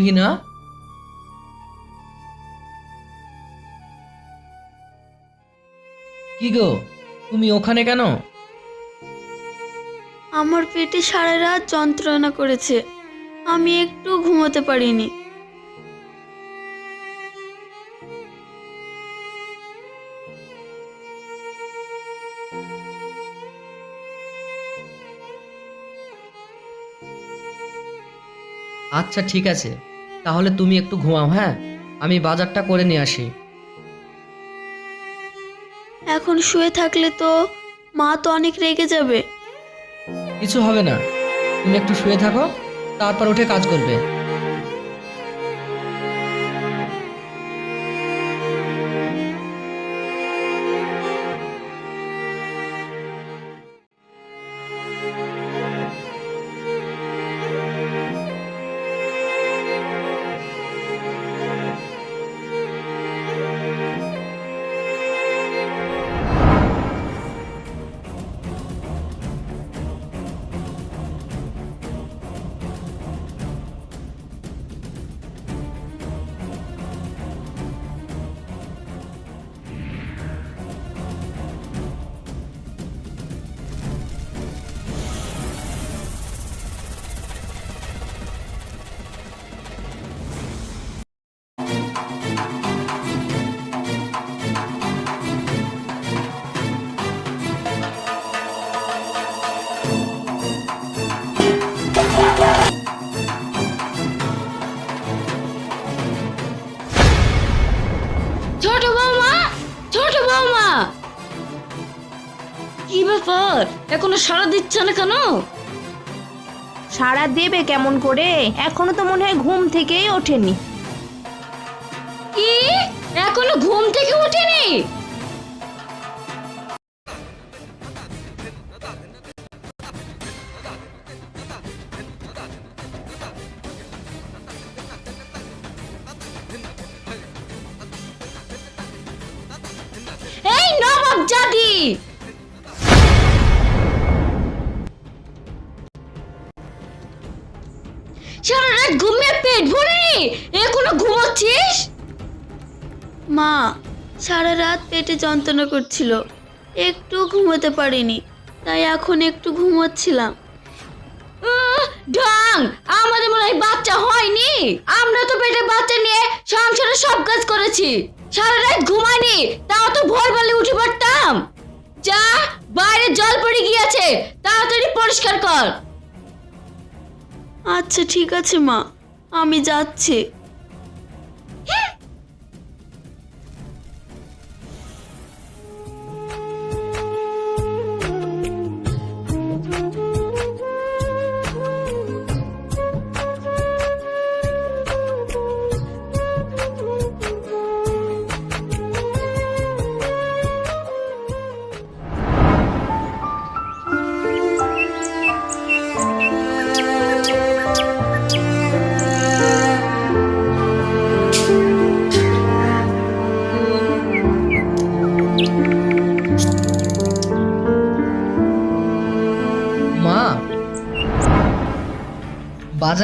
তুহিনা কি গো, তুমি ওখানে কেন? আমার পেটে সারা রাত যন্ত্রণা করেছে। আমি একটু ঘুমোতে পারিনি। আচ্ছা ঠিক আছে। তাহলে তুমি একটু ঘুমাও হ্যাঁ? আমি বাজারটা করে নিয়ে আসি। এখন শুয়ে থাকলে তো মা তো অনেক রেগে যাবে। কিছু হবে না। তুমি একটু শুয়ে থাকো তারপর উঠে কাজ করবে। দিচ্ছে না কেন? সারা দেবে কেমন করে? এখনও তো মনে হয় ঘুম থেকেই ওঠেনি। কি? এখনও ঘুম থেকে ওঠেনি? পেটে যন্ত্রণা করছিল। একটু ঘুমোতে পারিনি তাই এখন একটু ঘুমোচ্ছিলাম। ঢং! আমাদের মনে হয় বাচ্চা হয়নি। আমরা তো পেটে বাচ্চা নিয়ে সংসারে সব কাজ করেছি। সারা রাত ঘুমাইনি তাও তো ভোরবেলা উঠে পড়তাম। যা বাইরে জল পড়ে গিয়েছে তাড়াতাড়ি পরিষ্কার কর। আচ্ছা ঠিক আছে মা আমি যাচ্ছি।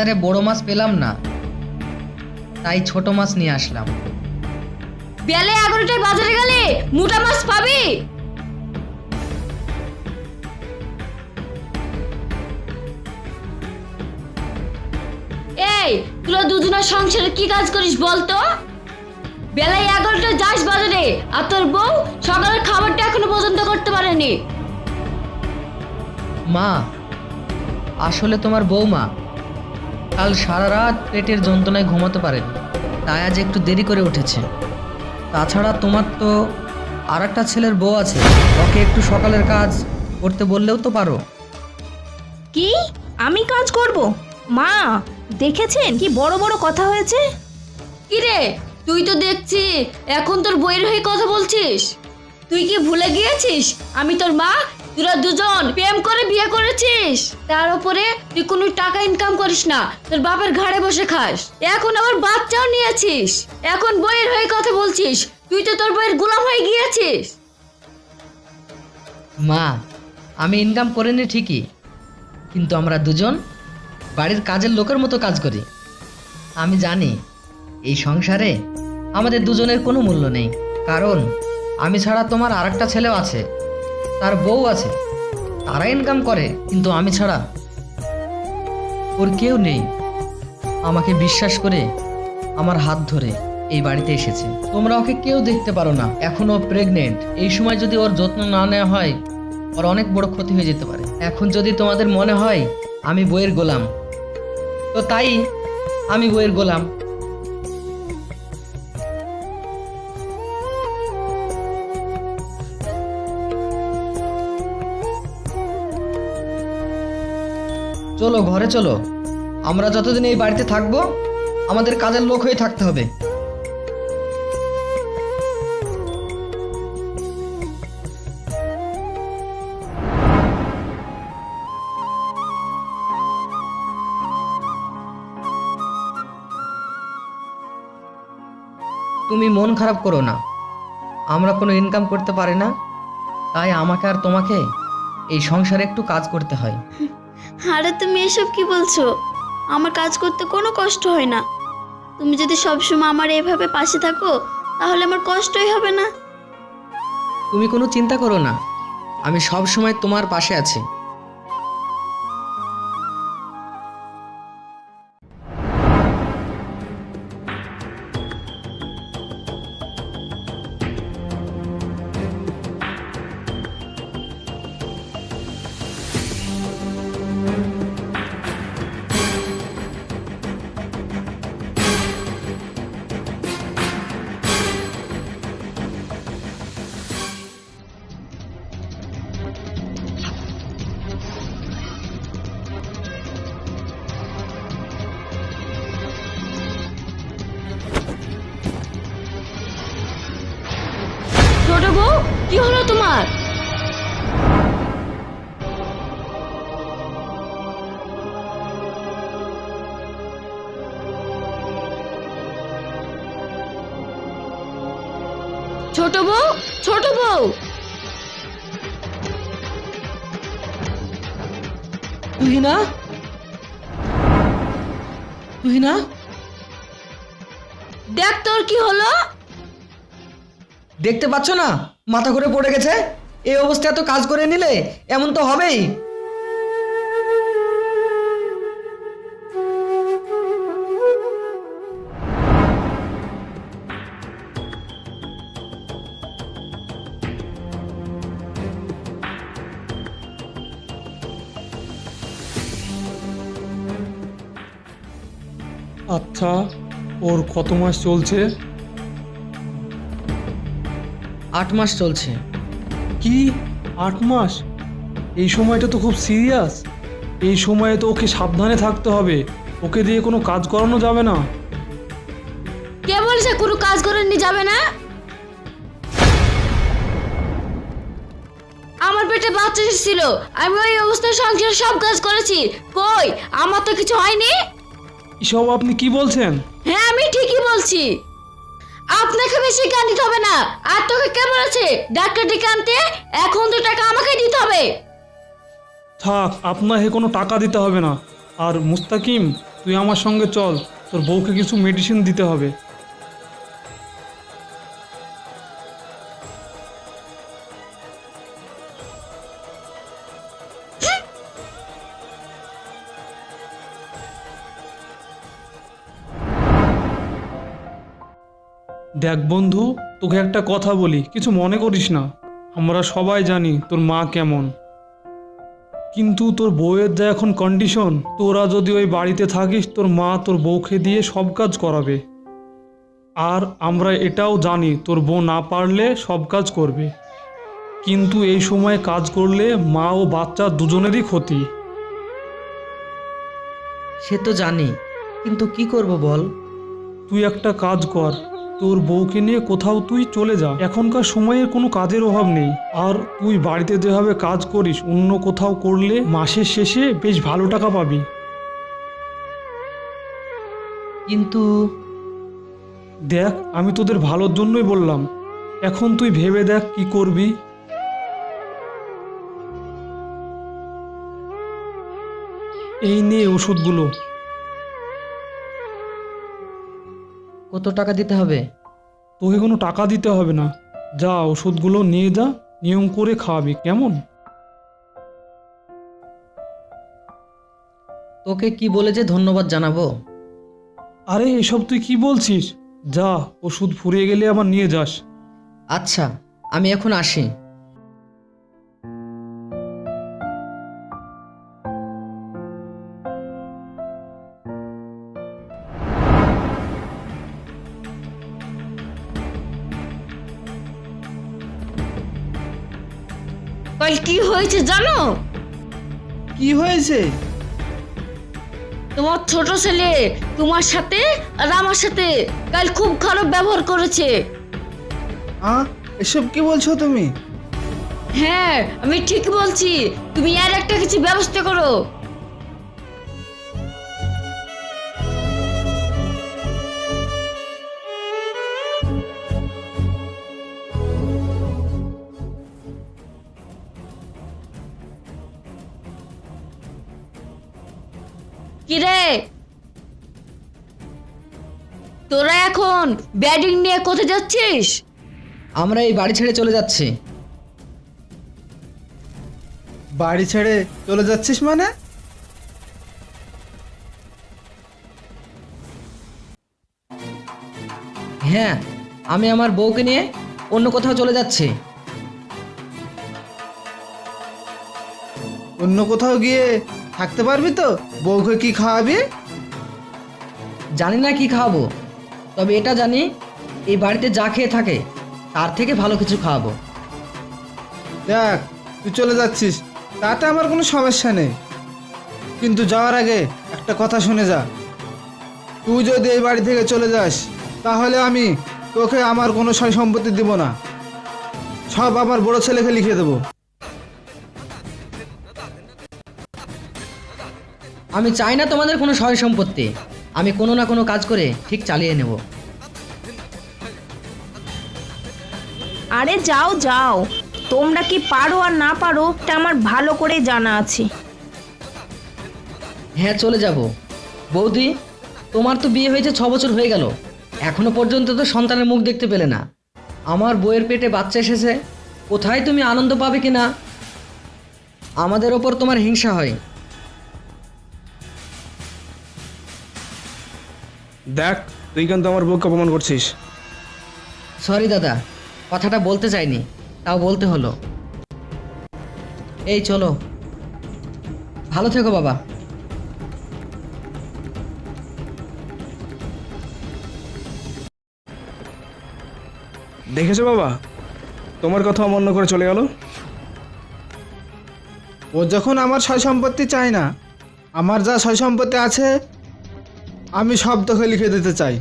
বাজারে বড় মাছ পেলাম না। তাই ছোট মাছ নিয়ে আসলাম। বেলে এগারোটায় বাজারে গেলে মোটা মাছ পাবি? এই তোরা দুজনের সংসারে কি কাজ করিস বলতো? বেলায় এগারোটায় যাস বাজারে আর তোর বউ সকালের খাবারটা এখনও পর্যন্ত করতে পারেনি। মা আসলে তোমার বৌমা কাল সারা রাত পেটের যন্ত্রণায় ঘুমাতে পারেনি তাই আজ একটু দেরি করে উঠেছে। তাছাড়া তোমার তো আর একটা ছেলের বউ আছে। ওকে একটু সকালের কাজ করতে বললেও তো পারো। কি? আমি কাজ করব? মা দেখেছেন কি বড় বড় কথা হয়েছে? কিরে তুই তো দেখছি এখন তোর বইয়ের হয়ে কথা বলছিস। তুই কি ভুলে গিয়েছিস? আমি তোর মা, তোরা দুজন প্রেম করে বিয়ে করেছিস। তার উপরে তুই কোনো টাকা ইনকাম করিস না, তোর বাপের ঘাড়ে বসে খাস। এখন আবার বাচ্চাও নিয়েছিস। এখন বইয়ের হয়ে কথা বলছিস। তুই তো তোর বইয়ের গোলাম হয়ে গিয়েছিস। মা, আমি ইনকাম করিনি ঠিকই, কিন্তু আমরা দুজন বাড়ির কাজের লোকের মতো কাজ করি। আমি জানি, এই সংসারে আমাদের দুজনের কোনো মূল্য নেই, কারণ আমি ছাড়া তোমার আর একটা ছেলেও আছে। তার বউ আছে। তারা ইনকাম করে, কিন্তু আমি ছাড়া ওর কেউ নেই। আমাকে বিশ্বাস করে আমার হাত ধরে এই বাড়িতে এসেছে। তোমরা ওকে কেউ দেখতে পারো না। এখনও প্রেগনেন্ট এই সময় যদি ওর যত্ন না নেওয়া হয়, ওর অনেক বড় ক্ষতি হয়ে যেতে পারে। এখন যদি তোমাদের মনে হয়, আমি বইয়ের গোলাম। তো তাই আমি বইয়ের গোলাম। চলো, ঘরে চলো। আমরা যতদিন এই বাড়িতে থাকব, আমাদের কাজের লোক হয়ে থাকতে হবে। তুমি মন খারাপ করো না। আমরা কোনো ইনকাম করতে পারি না, তাই আমাকে আর তোমাকে এই সংসারে একটু কাজ করতে হয়। আরে তুমি এসব কি বলছো? আমার কাজ করতে কোনো কষ্ট হয় না। তুমি যদি সবসময় আমার এভাবে পাশে থাকো, তাহলে আমার কষ্টই হবে না। তুমি কোনো চিন্তা করো না। আমি সব সময় তোমার পাশে আছি। ছোট বউ? কি হলো তোমার? ছোট বউ? ছোট বউ? তুহিনা? তুহিনা? দেখ তোর কি হলো? দেখতে পাচ্ছ না? মাথা ঘুরে পড়ে গেছে? এই অবস্থায় তো কাজ করে নিলে, এমন তো হবেই। আচ্ছা ওর কত মাস চলছে? আট মাস চলছে। কি? আট মাস? এই সময়টা তো খুব সিরিয়াস। এই সময়ে তো ওকে সাবধানে থাকতে হবে। ওকে দিয়ে কোনো কাজ করানো যাবে না। কে বলছে কোনো কাজ করে নিয়ে যাবে না? আমার পেটে বাচ্চা এসেছিল। আমি ওই অবস্থায় সংসার সব কাজ করেছি। কই? আমার তো কিছু হয়নি। এসব আপনি কি বলছেন? হ্যাঁ আমি ঠিকই বলছি। আপনাকে বেশি কান দিতে হবে না। আর তোকে কেমন আছে? ডাক্তার ডেকে আনতে এখন তো টাকা আমাকে দিতে হবে। থাক, আপনাকে কোনো টাকা দিতে হবে না। আর মুস্তাকিম, তুই আমার সঙ্গে চল। তোর বউকে কিছু মেডিসিন দিতে হবে। দেখ বন্ধু তোকে একটা কথা বলি কিছু মনে করিস না। আমরা সবাই জানি তোর মা কেমন। কিন্তু তোর বউয়ের যা এখন কন্ডিশন তোরা যদি ওই বাড়িতে থাকিস তোর মা তোর বউকে দিয়ে সব কাজ করাবে। আর আমরা এটাও জানি তোর বউ না পারলে সব কাজ করবে। কিন্তু এই সময় কাজ করলে মা ও বাচ্চা দুজনেরই ক্ষতি। সে তো জানি কিন্তু কি করব বল? তুই একটা কাজ কর তোর বউকে নিয়ে কোথাও তুই চলে যা। এখনকার সময়ে কোনো কাজের অভাব নেই। আর তুই বাড়িতে যেভাবে কাজ করিস অন্য কোথাও করলে মাসের শেষে বেশ ভালো টাকা পাবি। কিন্তু দেখ আমি তোদের ভালোর জন্যই বললাম। এখন তুই ভেবে দেখ কি করবি। এই নে ওষুধগুলো। কত টাকা দিতে হবে? তোকে কোনো টাকা দিতে হবে না। যা ওষুধগুলো নিয়ে যা নিয়ম করে খাওয়াবি কেমন? তোকে কি বলে যে ধন্যবাদ জানাব? আরে এসব তুই কি বলছিস? যা ওষুধ ফুরিয়ে গেলে আবার নিয়ে যাস। আচ্ছা আমি এখন আসি। হয়েছে জানো? কি হয়েছে? তোমার ছোট ছেলে তোমার সাথে আর আমার সাথে কাল খুব খারাপ ব্যবহার করেছে। আ এসব কি বলছো তুমি? হ্যাঁ আমি ঠিক বলছি। তুমি আর একটা কিছু ব্যবস্থা করো। কিরে? তোরা এখন ব্যাটিং নিয়ে কোথায় যাচ্ছিস? আমরা এই বাড়ি ছেড়ে চলে যাচ্ছি। বাড়ি ছেড়ে চলে যাচ্ছিস মানে? হ্যাঁ আমি আমার বউকে নিয়ে অন্য কোথাও চলে যাচ্ছি। অন্য কোথাও গিয়ে থাকতে পারবি তো? বউকে কি খাওয়াবি? জানি না কি খাওয়াবো। তবে এটা জানি এই বাড়িতে যা খেয়ে থাকে তার থেকে ভালো কিছু খাওয়াবো। দেখ তুই চলে যাচ্ছিস তাতে আমার কোনো সমস্যা নেই। কিন্তু যাওয়ার আগে একটা কথা শুনে যা। তুই যদি এই বাড়ি থেকে চলে যাস তাহলে আমি তোকে আমার কোনো সয় সম্পত্তি দিব না। সব আমার বড় ছেলেকে লিখে দেবো। আমি চাই না তোমাদের কোনো সয় সম্পত্তি। আমি কোনো না কোনো কাজ করে ঠিক চালিয়ে নেব। আরে যাও যাও। তোমরা কি পারো আর না পারো তা আমার ভালো করে জানা আছে। হ্যাঁ চলে যাব। বৌদি তোমার তো বিয়ে হয়েছে ছ বছর হয়ে গেল। এখনও পর্যন্ত তো সন্তানের মুখ দেখতে পেলে না। আমার বইয়ের পেটে বাচ্চা এসেছে। কোথায় তুমি আনন্দ পাবে কি না আমাদের ওপর তোমার হিংসা হয়। দেখ তুই কিন্তু আমার বউকে অপমান করছিস। সরি দাদা কথাটা বলতে চাইনি তাও বলতে হলো। এই চলো ভালো থেকো বাবা। দেখেছ বাবা? তোমার কথা অমান্য করে চলে গেল। ও যখন আমার সয় সম্পত্তি চায় না আমার যা সয় সম্পত্তি আছে আমি সব তোকে লিখে দিতে চাই।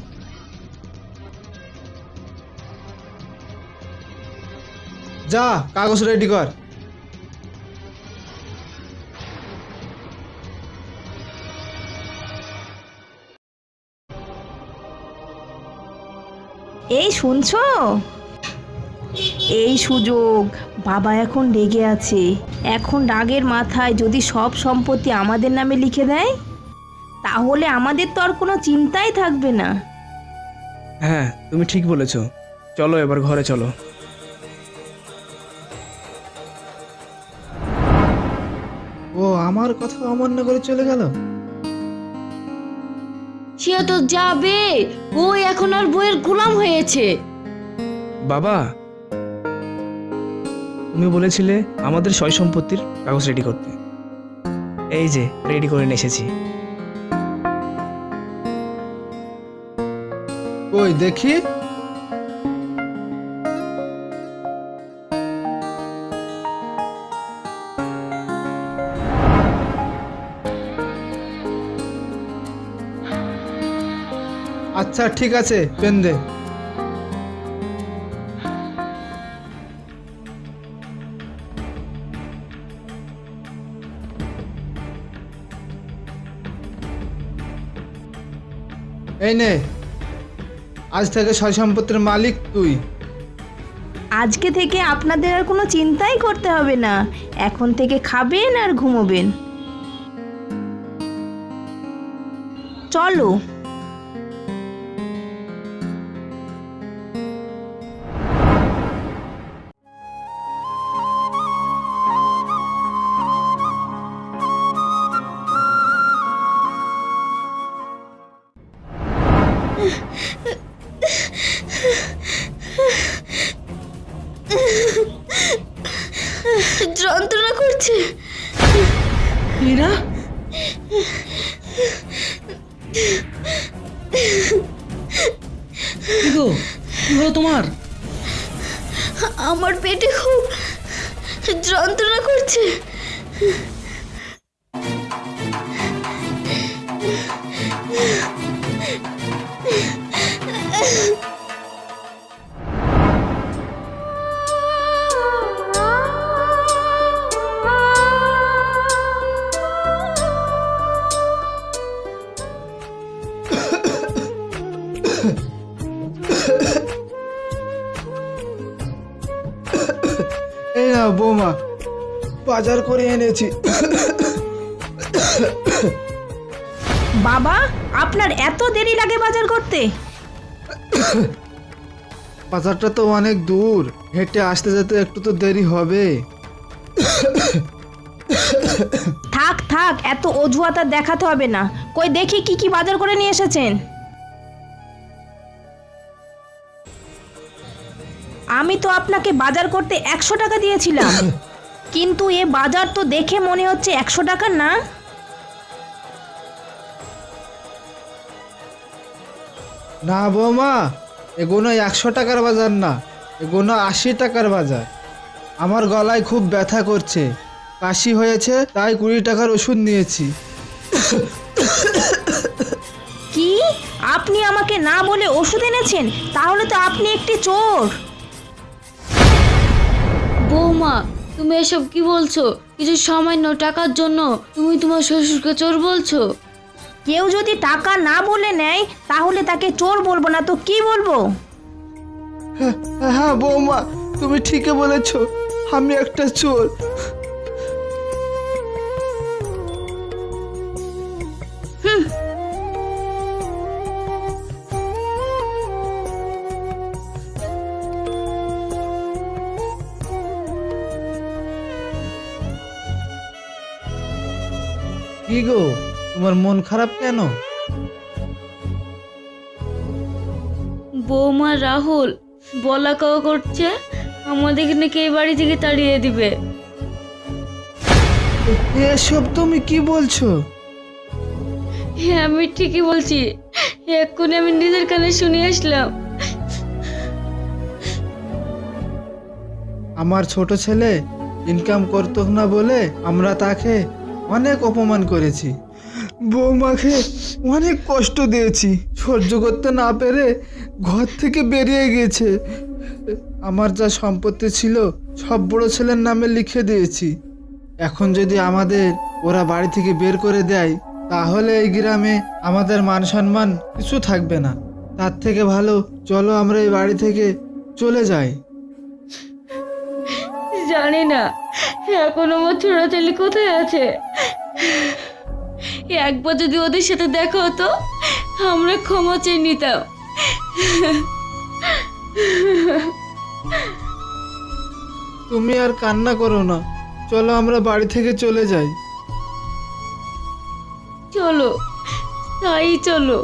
যা, কাগজ রেডি কর। এই শুনছো? এই সুযোগ, বাবা এখন রেগে আছে। এখন রাগের মাথায় যদি সব সম্পত্তি আমাদের নামে লিখে দেয়? তাহলে আমাদের তো আর কোনো চিন্তাই থাকবে না। হ্যাঁ তুমি ঠিক বলেছ। চলো এবার ঘরে চলো। ও আমার কথা অমান্য করে চলে গেল? সে তো যাবে। ও এখন আর বইয়ের গোলাম হয়েছে। বাবা তুমি বলেছিলে আমাদের সয় সম্পত্তির কাগজ রেডি করতে। এই যে রেডি করে নিয়ে এসেছি। ওই দেখি। আচ্ছা ঠিক আছে পেন দে। এই নে। আজ থেকে সয় সম্পত্তির মালিক তুই। আজকে থেকে আপনাদের আর কোনো চিন্তাই করতে হবে না। এখন থেকে খাবেন আর ঘুমোবেন। চলো। বাজার করে এনেছি। বাবা আপনার এত দেরি লাগে বাজার করতে? বাজারটা তো অনেক দূর। হেঁটে আসতে যেতে একটু তো দেরি হবে। থাক থাক এত অজুহাত আর দেখাতে হবে না। কই দেখি কি কি বাজার করে নিয়ে এসেছেন? আমি তো আপনাকে বাজার করতে একশো টাকা দিয়েছিলাম। কিন্তু এ বাজার তো দেখে মনে হচ্ছে একশো টাকার না? না বৌমা এগুলো একশো টাকার বাজার না এগুলো আশি টাকার বাজার। আমার গলায় খুব ব্যথা করছে কাশি হয়েছে তাই কুড়ি টাকার ওষুধ নিয়েছি। কি? আপনি আমাকে না বলে ওষুধ এনেছেন? তাহলে তো আপনি একটি চোর। বৌমা তুমি এসব কি বলছো? কিছু সামান্য টাকার জন্য। তুমি তোমার শ্বশুরকে চোর বলছো? কেউ যদি টাকা না বলে নেয় তাহলে তাকে চোর বলব না তো কি বলব? হ্যাঁ হ্যাঁ বৌমা তুমি ঠিকই বলেছ। আমি একটা চোর। কি গো? তোমার মন খারাপ কেন? বৌমা রাহুল বলা কাও করছে আমাদের নাকি এই বাড়ি থেকে তাড়িয়ে দিবে। এসব তুমি কি বলছো? হ্যাঁ আমি ঠিকই বলছি। এক্ষুনি আমি নিজের কানে শুনে আসলাম। আমার ছোট ছেলে ইনকাম করতো না বলে আমরা তাকে অনেক অপমান করেছি। বৌমাকে অনেক কষ্ট দিয়েছি। সহ্য করতে না পেরে ঘর থেকে বেরিয়ে গেছে। আমার যা সম্পত্তি ছিল, সব বড় ছেলের নামে লিখে দিয়েছি। এখন যদি আমাদের ওরা বাড়ি থেকে বের করে দেয়, তাহলে এই গ্রামে আমাদের মান সম্মান কিছু থাকবে না। তার থেকে ভালো, চলো আমরা এই বাড়ি থেকে চলে যাই। জানি না। এখন আমার ছেলে কোথায় আছে? একবার যদি ওদের সাথে দেখা হতো আমরা ক্ষমা চেয়ে নিতাম। তুমি আর কান্না করো না। চলো আমরা বাড়ি থেকে চলে যাই। চলো তাই চলো।